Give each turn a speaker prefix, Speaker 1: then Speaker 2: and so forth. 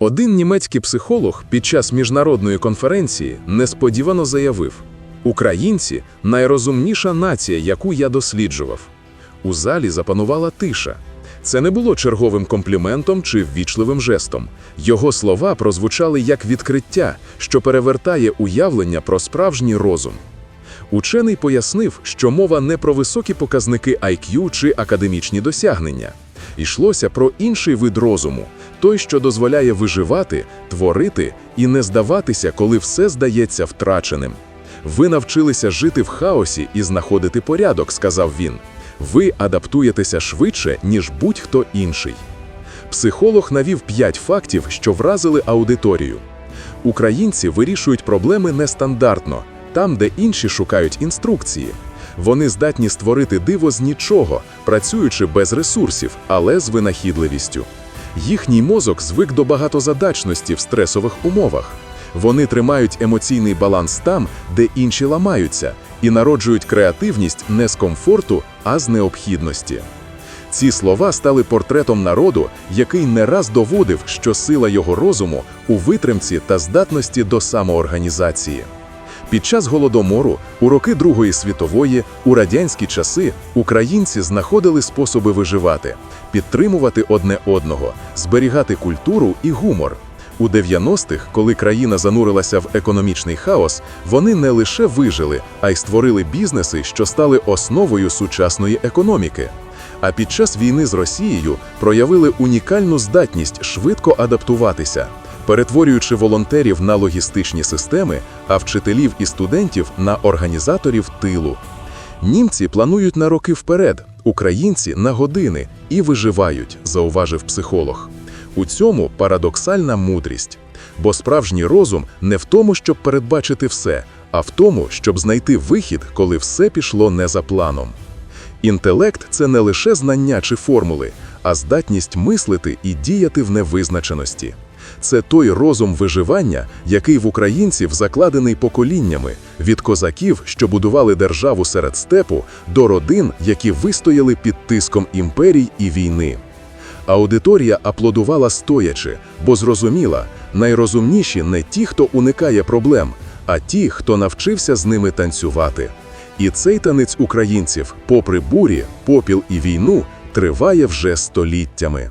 Speaker 1: Один німецький психолог під час міжнародної конференції несподівано заявив: Українці найрозумніша нація, яку я досліджував. У залі запанувала тиша. Це не було черговим компліментом чи ввічливим жестом. Його слова прозвучали як відкриття, що перевертає уявлення про справжній розум. Учений пояснив, що мова не про високі показники IQ чи академічні досягнення. Йшлося про інший вид розуму, той, що дозволяє виживати, творити і не здаватися, коли все здається втраченим. Ви навчилися жити в хаосі і знаходити порядок, сказав він. Ви адаптуєтеся швидше, ніж будь-хто інший. Психолог навів п'ять фактів, що вразили аудиторію. Українці вирішують проблеми нестандартно, там, де інші шукають інструкції. Вони здатні створити диво з нічого, працюючи без ресурсів, але з винахідливістю. Їхній мозок звик до багатозадачності в стресових умовах. Вони тримають емоційний баланс там, де інші ламаються, і народжують креативність не з комфорту, а з необхідності. Ці слова стали портретом народу, який не раз доводив, що сила його розуму у витримці та здатності до самоорганізації. Під час голодомору, у роки Другої світової, у радянські часи українці знаходили способи виживати, підтримувати одне одного, зберігати культуру і гумор. У 90-х, коли країна занурилася в економічний хаос, вони не лише вижили, а й створили бізнеси, що стали основою сучасної економіки. А під час війни з Росією проявили унікальну здатність швидко адаптуватися, перетворюючи волонтерів на логістичні системи, а вчителів і студентів на організаторів тилу. Німці планують на роки вперед, українці на години і виживають, зауважив психолог. У цьому парадоксальна мудрість. Бо справжній розум не в тому, щоб передбачити все, а в тому, щоб знайти вихід, коли все пішло не за планом. Інтелект це не лише знання чи формули, а здатність мислити і діяти в невизначеності. Це той розум виживання, який в українців закладений поколіннями від козаків, що будували державу серед степу, до родин, які вистояли під тиском імперій і війни. Аудиторія аплодувала стоячи, бо зрозуміла, найрозумніші не ті, хто уникає проблем, а ті, хто навчився з ними танцювати. І цей танець українців, попри бурі, попіл і війну, триває вже століттями.